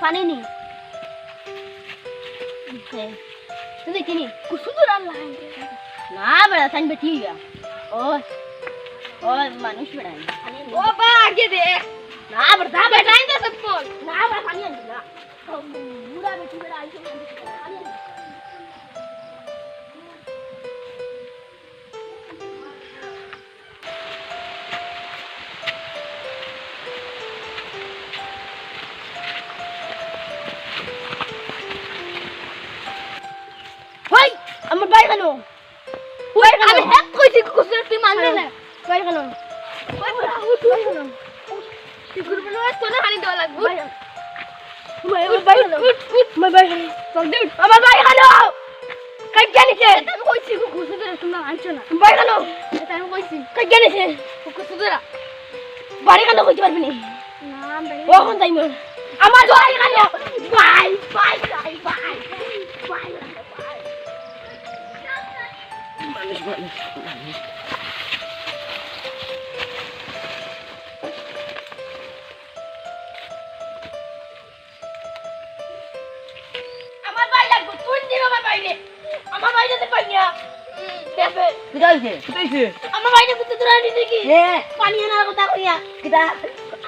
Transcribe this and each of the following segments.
পানি নি। তুই দেখিনি কুসুদুর আল্লাহ না বেড়া সাইন বেটি ও ও মানুষ বেড়া ও বা আগে দে না বেড়া বেটা আইন দে সব না বেড়া পানি আনবি না বুড়া বেটি বেড়া আইছে পানি আনবি ভাই আমার ভাই কেন ওই আমি হ্যাক কইছি কুসুর তুই মানবি না। ভাই ভাই কেন তুই গুরু বলে তো না হানি দেওয়া লাগবে। ভাই ভাই ভাই কেন ভাই ভাই কেন সবদিন আমার ভাই কেন কাই জানিছে আমি কইছি কুসুর তোমরা আনছো না। ভাই কেন আমি কইছি। কাই জানিছে কুসুর বাড়ি কেন কইতে পারবি না? ও কোন টাইম আমার ভাই কেন ভাই ভাই ভাই ভাই। আমার ভাই লাগবে তুই দিন আমার বাইরে আমার ভাই যেতে পারি না দেখবে কিটা হইছে কিটা হইছে আমার ভাই যেতে তোরা নিতে কি এ পানি আনার কথা কইয়া কিটা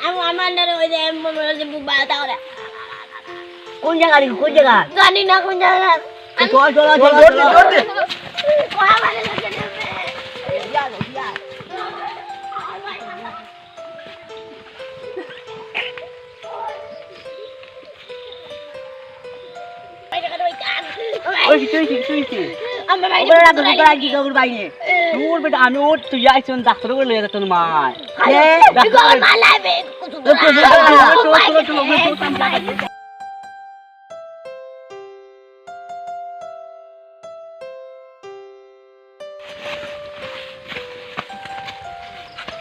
আমি আমার না ওই যে মনে যে বুক বাড়াতা করে কোন জায়গা রে কোন জায়গা জানি না কোন জায়গা চল চল চল ওই কিছু হইছে কিছু হইছে আমার ভাই ওরে রাখো তোরা কি কাকুর বাইরে দূর বেটা আমি ওর তুই আইছন ডাক্তার করে লয়ে যাচ্ছন মার এ ডাক্তার মালাবে চলো চলো চলো চলো ওই যাও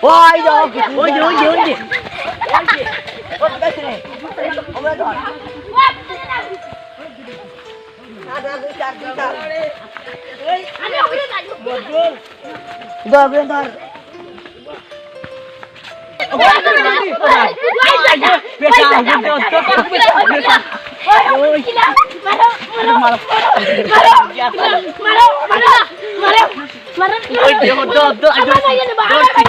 Ôi giời Ôi dưới dưới gì Ôi gì Ôi cái gì Không biết rồi Rồi quên thôi Ôi giời Ôi giời Biết sao Biết sao Biết sao Biết sao Ôi giời Ôi giời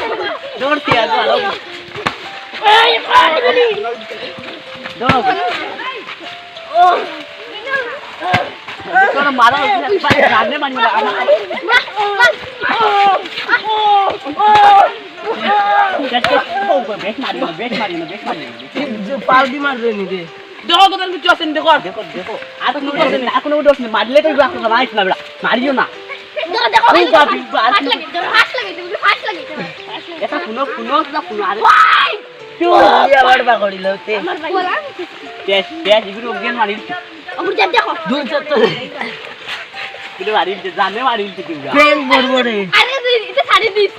না বেশ মারি না বেশ মারি মারবে নি দেখো তো তুমি চসেন দেখো দেখো দেখো। আর কোনো দোষ নেই আর কোনো দোষ নেই। মারলে তো রাখো না। মারিস না বেড়া মারিও না এটা শুনো শুনো শুনো। আরে ইয়া বাড়বা করিল তে পেশ পেশ এগুলো অজ্ঞান মারিল দুই চত্বর কিন্তু মারিল জানে মারিল কিন্তু। ট্রেন বড় বড় আরে এটা ছাড়ি দিস।